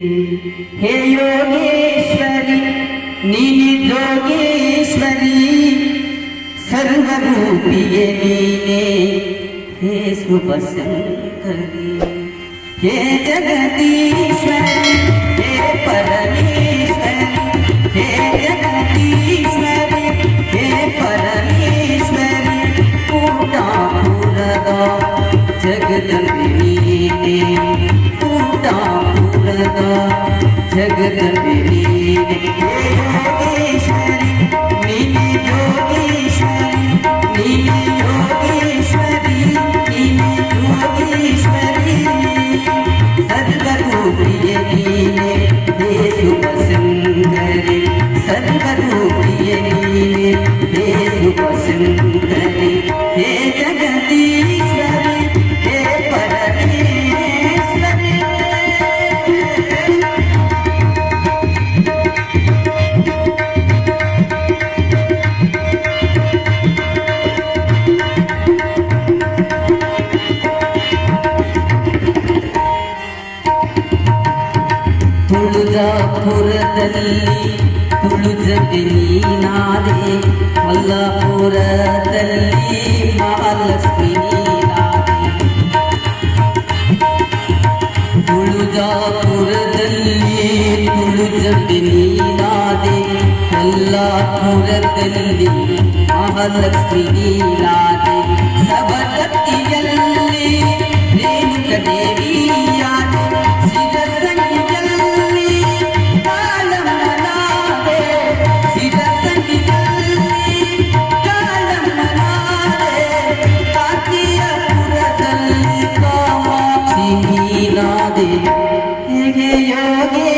हे योगेश्वरी नीने जोगेश्वरी सर्वरूपीय नीने हे सुपसंकरी, हे जगदीश्वरी, हे परमेश्वरी, हे जगदीश्वरी, हे परमेश्वरी पूरा पूरा जगदम्बिनी ने जगत ಪುರದಲ್ಲಿ ತುಳುಜಗಲಿ ನಾದೆ ಮಲ್ಲಪುರದಲ್ಲಿ ಮಹಾಲಕ್ಷ್ಮಿ ನಾದೆ ತುಳುಜಾಪುರದಲ್ಲಿ ತುಳುಜಗಲಿ ನಾದೆ ಮಲ್ಲಪುರದಲ್ಲಿ ಮಹಾಲಕ್ಷ್ಮಿ ನಾದೆ yogi